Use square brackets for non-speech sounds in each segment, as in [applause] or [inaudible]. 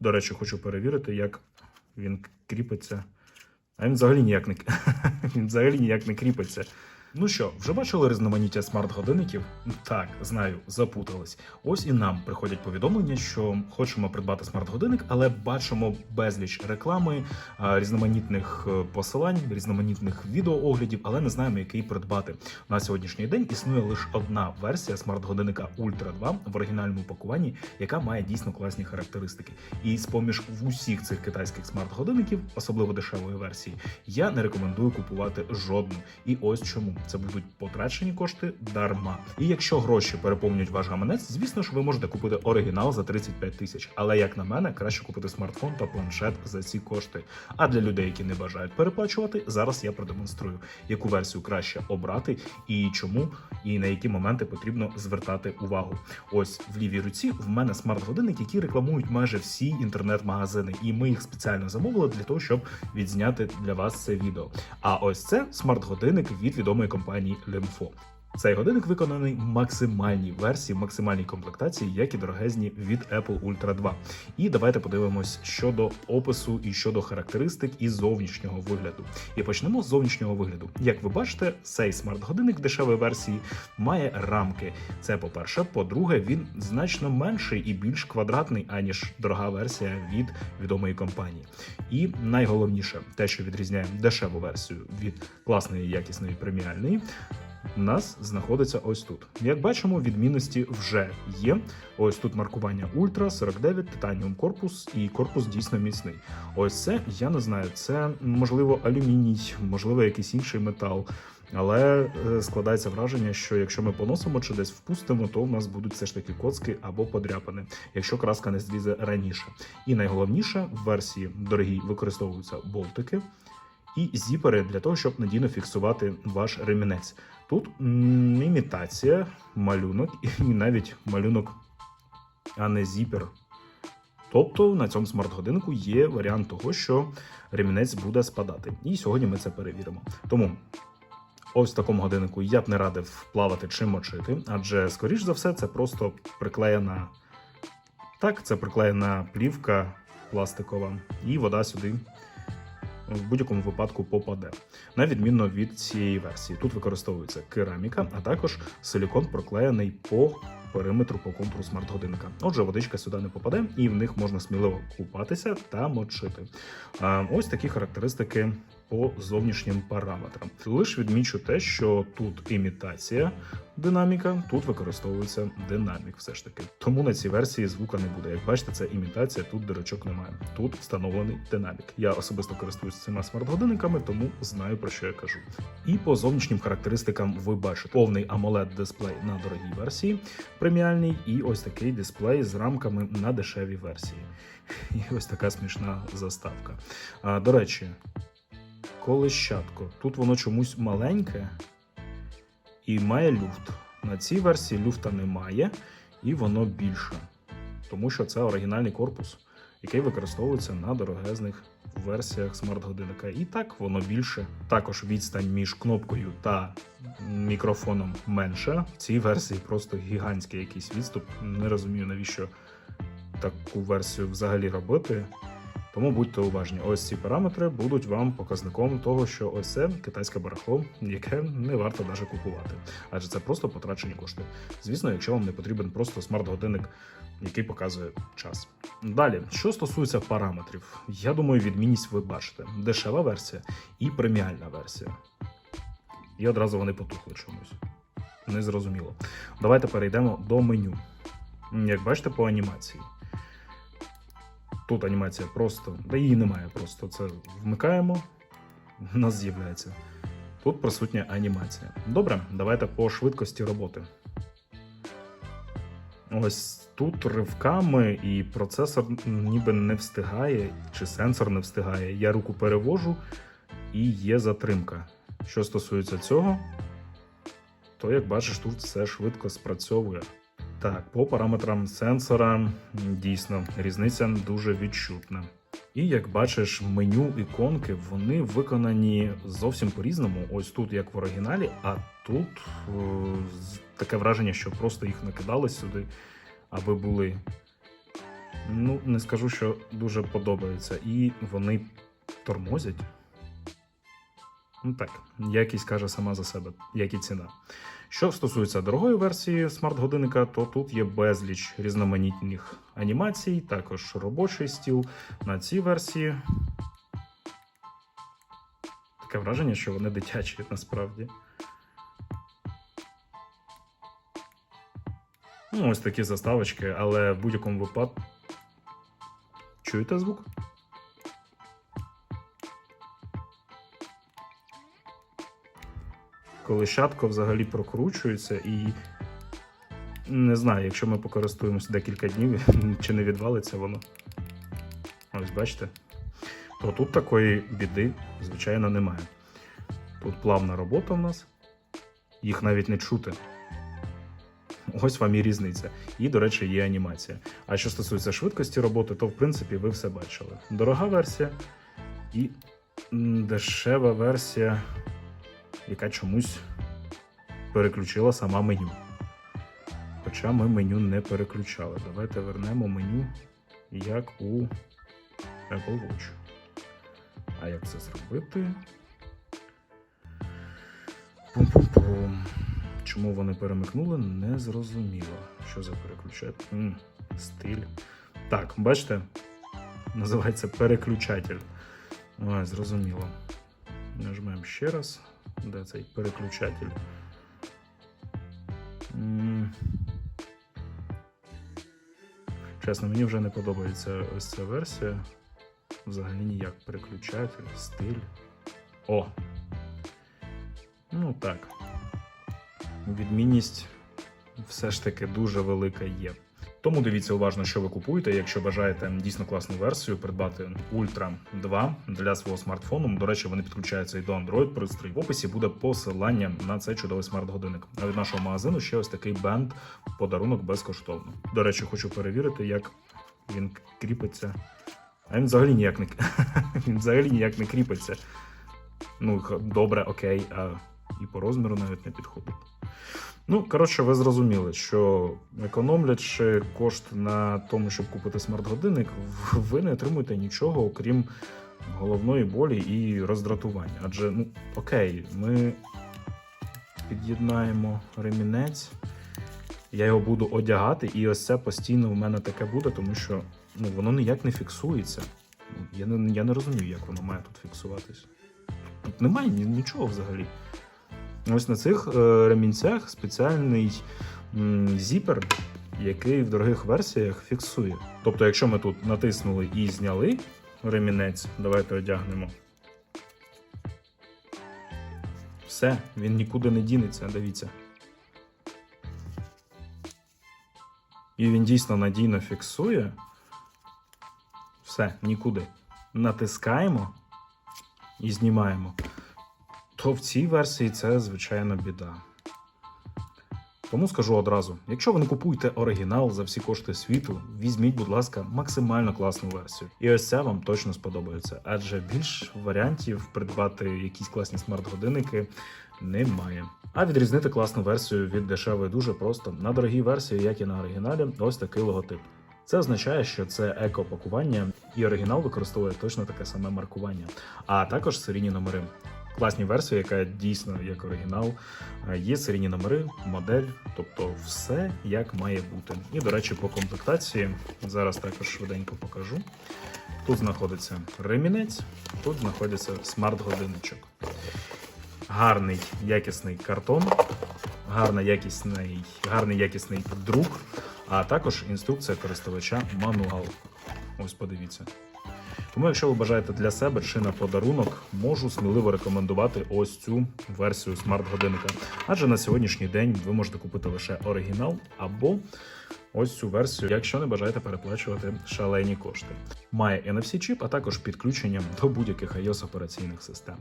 до речі, хочу перевірити, як він кріпиться. А він взагалі ніяк не [laughs] він взагалі ніяк не кріпиться. Ну що, вже бачили різноманіття смарт-годинників? Так, знаю, запутались. Ось і нам приходять повідомлення, що хочемо придбати смарт-годинник, але бачимо безліч реклами, різноманітних е, посилань, різноманітних відеооглядів, але не знаємо, який придбати. На сьогоднішній день існує лише одна версія смарт-годинника Ultra 2 в оригінальному пакуванні, яка має дійсно класні характеристики. І з поміж усіх цих китайських смарт-годинників, особливо дешевої версії, я не рекомендую купувати жодну. І ось чому це будуть потрачені кошти дарма. І якщо гроші переповнюють ваш гаманець, звісно ж, ви можете купити оригінал за 35 тисяч. Але як на мене, краще купити смартфон та планшет за ці кошти. А для людей, які не бажають переплачувати, зараз я продемонструю, яку версію краще обрати і чому, і на які моменти потрібно звертати увагу. Ось в лівій руці в мене смарт-годинник, які рекламують майже всі інтернет-магазини, і ми їх спеціально замовили для того, щоб відзняти для вас це відео. А ось це смарт-годинник від відомої компанії Lemfo. Цей годинник виконаний в максимальній версії, в максимальній комплектації, як і дорогезні від Apple Ultra 2. І давайте подивимось щодо опису і щодо характеристик і зовнішнього вигляду. І почнемо з зовнішнього вигляду. Як ви бачите, цей смарт-годинник дешевої версії має рамки. Це по-перше. По-друге, він значно менший і більш квадратний, аніж дорога версія від відомої компанії. І найголовніше, те, що відрізняє дешеву версію від класної якісної преміальної, у нас знаходиться ось тут. Як бачимо, відмінності вже є. Ось тут маркування Ультра 49, титаніум корпус, і корпус дійсно міцний. Ось це я не знаю. Це можливо алюміній, можливо, якийсь інший метал. Але е, складається враження, що якщо ми поносимо чи десь впустимо, то в нас будуть все ж таки коцки або подряпини, якщо краска не злізе раніше. І найголовніше в версії дорогій використовуються болтики і зіпери для того, щоб надійно фіксувати ваш ремінець. Тут імітація, малюнок [laughs] і навіть малюнок, а не зіпер. Тобто на цьому смарт-годиннику є варіант того, що ремінець буде спадати. І сьогодні ми це перевіримо. Тому ось в такому годиннику я б не радив плавати чи мочити, адже, скоріш за все, це просто приклеєна. Так, це приклеєна плівка пластикова, і вода сюди в будь-якому випадку попаде. На відміну від цієї версії. Тут використовується кераміка, а також силікон проклеєний по периметру по контуру смарт-годинника. Отже, водичка сюди не попаде, і в них можна сміливо купатися та мочити. Ось такі характеристики по зовнішнім параметрам. Лише відмічу те, що тут імітація динаміка, тут використовується динамік, все ж таки. Тому на цій версії звука не буде. Як бачите, це імітація, тут дирочок немає. Тут встановлений динамік. Я особисто користуюся цими смарт-годинниками, тому знаю про що я кажу. І по зовнішнім характеристикам ви бачите повний amoled дисплей на дорогій версії, преміальній, і ось такий дисплей з рамками на дешевій версії. І ось така смішна заставка. А, до речі, колищатко. Тут воно чомусь маленьке і має люфт. На цій версії люфта немає, і воно більше. Тому що це оригінальний корпус, який використовується на дорогезних версіях смарт-годинника. І так воно більше. Також відстань між кнопкою та мікрофоном менша. В цій версії просто гігантський якийсь відступ. Не розумію, навіщо таку версію взагалі робити. Тому будьте уважні. Ось ці параметри будуть вам показником того, що ось це китайське барахло, яке не варто навіть купувати, адже це просто потрачені кошти. Звісно, якщо вам не потрібен просто смарт-годинник, який показує час. Далі, що стосується параметрів, я думаю, відмінність ви бачите: дешева версія і преміальна версія. І одразу вони потухли чомусь. Незрозуміло. Давайте перейдемо до меню. Як бачите, по анімації. Тут анімація просто, да її немає просто. Це вмикаємо, у нас з'являється. Тут присутня анімація. Добре, давайте по швидкості роботи. Ось тут ривками і процесор ніби не встигає, чи сенсор не встигає. Я руку перевожу і є затримка. Що стосується цього, то як бачиш, тут все швидко спрацьовує. Так, по параметрам сенсора дійсно різниця дуже відчутна. І як бачиш, меню іконки вони виконані зовсім по-різному. Ось тут як в оригіналі, а тут е, таке враження, що просто їх накидали сюди, аби були Ну, не скажу, що дуже подобаються. І вони тормозять. Ну так, якість каже сама за себе, як і ціна. Що стосується дорогої версії смарт-годинника, то тут є безліч різноманітних анімацій, також робочий стіл. На цій версії таке враження, що вони дитячі насправді. Ну, ось такі заставочки, але в будь-якому випадку. Чуєте звук? Коли щатко взагалі прокручується і. Не знаю, якщо ми покористуємося декілька днів, [laughs] чи не відвалиться воно. Ось бачите? То тут такої біди, звичайно, немає. Тут плавна робота в нас, їх навіть не чути. Ось вам і різниця. І, до речі, є анімація. А що стосується швидкості роботи, то в принципі ви все бачили. Дорога версія і дешева версія, яка чомусь переключила сама меню. Хоча ми меню не переключали. Давайте вернемо меню як у Apple Watch. А як це зробити? Пум-пум-пум. Чому вони перемикнули, не зрозуміло. Що за переключатель? Стиль. Так, бачите? Називається переключатель. Ой, зрозуміло. Нажмемо ще раз. Де цей переключатель? Чесно, мені вже не подобається ось ця версія. Взагалі ніяк переключатель, стиль. О! Ну так. Відмінність все ж таки дуже велика є. Тому дивіться уважно, що ви купуєте. Якщо бажаєте дійсно класну версію, придбати Ultra 2 для свого смартфону. До речі, вони підключаються і до Android пристрій. В описі буде посилання на цей чудовий смарт-годинник. А від нашого магазину ще ось такий бенд подарунок безкоштовно. До речі, хочу перевірити, як він кріпиться. А він взагалі ніяк не [laughs] він взагалі ніяк не кріпиться. Ну, добре, окей, а і по розміру навіть не підходить. Ну, коротше, ви зрозуміли, що економлячи кошт на тому, щоб купити смарт-годинник, ви не отримуєте нічого, окрім головної болі і роздратування. Адже, ну, окей, ми під'єднаємо ремінець, я його буду одягати, і ось це постійно в мене таке буде, тому що ну, воно ніяк не фіксується. Я не, я не розумію, як воно має тут фіксуватись. Тут немає нічого взагалі. Ось на цих е, ремінцях спеціальний зіпер, який в дорогих версіях фіксує. Тобто, якщо ми тут натиснули і зняли ремінець, давайте одягнемо. Все, він нікуди не дінеться, дивіться. І він дійсно надійно фіксує. Все, нікуди. Натискаємо і знімаємо. То в цій версії це звичайно біда. Тому скажу одразу: якщо ви не купуєте оригінал за всі кошти світу, візьміть, будь ласка, максимально класну версію. І ось ця вам точно сподобається, адже більш варіантів придбати якісь класні смарт-годинники немає. А відрізнити класну версію від дешевої дуже просто. На дорогій версії, як і на оригіналі, ось такий логотип. Це означає, що це еко-пакування, і оригінал використовує точно таке саме маркування, а також серійні номери. Класні версії, яка дійсно як оригінал, е, є серійні номери, модель, тобто все як має бути. І, до речі, по комплектації зараз також швиденько покажу. Тут знаходиться ремінець, тут знаходиться смарт-годинничок. Гарний якісний картон, гарна якісний, гарний якісний друк, а також інструкція користувача мануал. Ось подивіться. Тому, якщо ви бажаєте для себе чи на подарунок, можу сміливо рекомендувати ось цю версію смарт-годинника. Адже на сьогоднішній день ви можете купити лише оригінал або ось цю версію, якщо не бажаєте переплачувати шалені кошти. Має NFC чіп, а також підключення до будь-яких iOS операційних систем.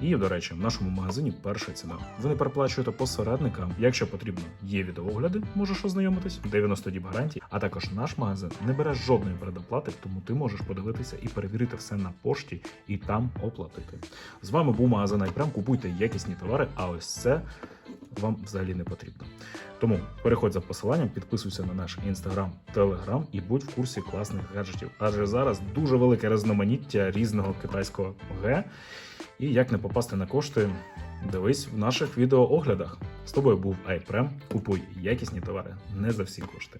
І, до речі, в нашому магазині перша ціна. Ви не переплачуєте посередникам. Якщо потрібно, є відеоогляди, можеш ознайомитись, 90 діб гарантій. А також наш магазин не бере жодної передоплати, тому ти можеш подивитися і перевірити все на пошті і там оплатити. З вами був магазин iPrem. Купуйте якісні товари. А ось це вам взагалі не потрібно. Тому переходь за посиланням, підписуйся на наш інстаграм, телеграм і будь в курсі класних гаджетів. Адже зараз дуже велике різноманіття різного китайського г. І як не попасти на кошти, дивись в наших відеооглядах. З тобою був iPrem. Купуй якісні товари не за всі кошти.